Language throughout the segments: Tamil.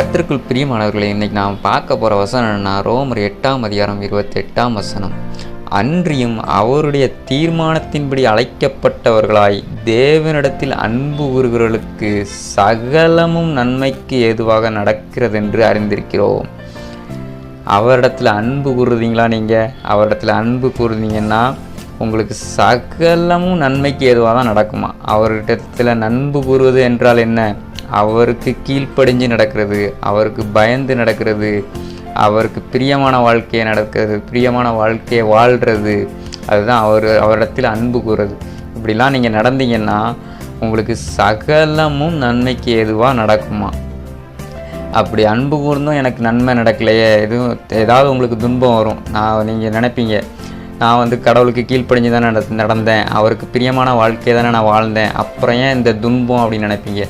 கர்த்தருக்குள் பிரியமானவர்களே இன்றைக்கி நாம் பார்க்க போகிற வசனம் என்னென்னா ரோமர் எட்டாம் அதிகாரம் இருபத்தெட்டாம் வசனம். அன்றியும் அவருடைய தீர்மானத்தின்படி அழைக்கப்பட்டவர்களாய் தேவனிடத்தில் அன்பு கூறுகிறவர்களுக்கு சகலமும் நன்மைக்கு ஏதுவாக நடக்கிறதென்று அறிந்திருக்கிறோம். அவரிடத்துல அன்பு கூறுறீங்களா நீங்கள் அவரிடத்தில் அன்பு கூறுனீங்கன்னா உங்களுக்கு சகலமும் நன்மைக்கு ஏதுவாக தான் நடக்குமா? அவர்கிட்டத்தில் நன்பு கூறுவது என்றால் என்ன? அவருக்கு கீழ்ப்படிஞ்சு நடக்கிறது அவருக்கு பயந்து நடக்கிறது அவருக்கு பிரியமான வாழ்க்கையை நடக்கிறது பிரியமான வாழ்க்கையை வாழ்கிறது அதுதான் அவர் அவரிடத்தில் அன்பு கூறுறது. இப்படிலாம் நீங்கள் நடந்தீங்கன்னா உங்களுக்கு சகலமும் நன்மைக்கு ஏதுவாக நடக்குமா? அப்படி அன்பு கூர்ந்தும் எனக்கு நன்மை நடக்கலையே எதுவும் ஏதாவது உங்களுக்கு துன்பம் வரும். நான் நீங்கள் நினைப்பீங்க நான் வந்து கடவுளுக்கு கீழ்ப்படிஞ்சு தான் நட நடந்தேன். அவருக்கு பிரியமான வாழ்க்கையை தானே நான் வாழ்ந்தேன். அப்புறம் ஏன் இந்த துன்பம் அப்படின்னு நினைப்பீங்க?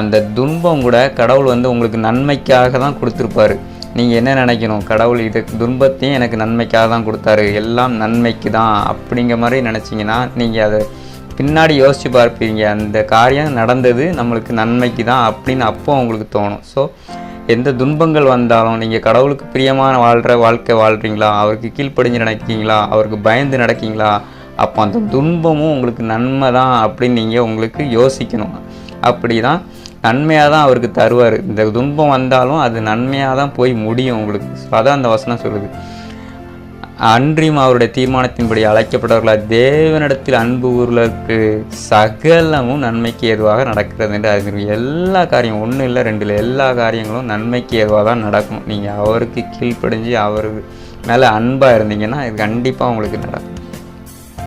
அந்த துன்பம் கூட கடவுள் வந்து உங்களுக்கு நன்மைக்காக தான் கொடுத்துருப்பாரு. நீங்கள் என்ன நினைக்கணும்? கடவுள் இது துன்பத்தையும் எனக்கு நன்மைக்காக தான் கொடுத்தாரு. எல்லாம் நன்மைக்கு தான் அப்படிங்கிற மாதிரி நினச்சிங்கன்னா நீங்கள் அதை பின்னாடி யோசித்து பார்ப்பீங்க. அந்த காரியம் நடந்தது நம்மளுக்கு நன்மைக்கு தான் அப்படின்னு அப்போ உங்களுக்கு தோணும். ஸோ எந்த துன்பங்கள் வந்தாலும் நீங்கள் கடவுளுக்கு பிரியமான வாழ்கிற வாழ்க்கை வாழ்கிறீங்களா அவருக்கு கீழ்ப்படிஞ்சு நடக்கீங்களா? அவருக்கு பயந்து நடக்கீங்களா? அப்போ அந்த துன்பமும் உங்களுக்கு நன்மை தான் அப்படின்னு நீங்கள் உங்களுக்கு யோசிக்கணும். அப்படி தான் நன்மையாக தான் அவருக்கு தருவார். இந்த துன்பம் வந்தாலும் அது நன்மையாக தான் போய் முடியும் உங்களுக்கு. ஸோ அதான் அந்த வசனம் சொல்லுது. அன்றியும் அவருடைய தீர்மானத்தின்படி அழைக்கப்பட்டவர்களால் தேவனிடத்தில் அன்பு ஊர்களுக்கு சகலமும் நன்மைக்கு ஏதுவாக நடக்கிறது என்று அறிந்து எல்லா காரியம் ஒன்றும் இல்லை ரெண்டு இல்லை எல்லா காரியங்களும் நன்மைக்கு ஏதுவாக தான் நடக்கும். நீங்கள் அவருக்கு கீழ்ப்படிஞ்சு அவருக்கு மேலே அன்பாக இருந்தீங்கன்னா இது கண்டிப்பாக உங்களுக்கு நடக்கும்.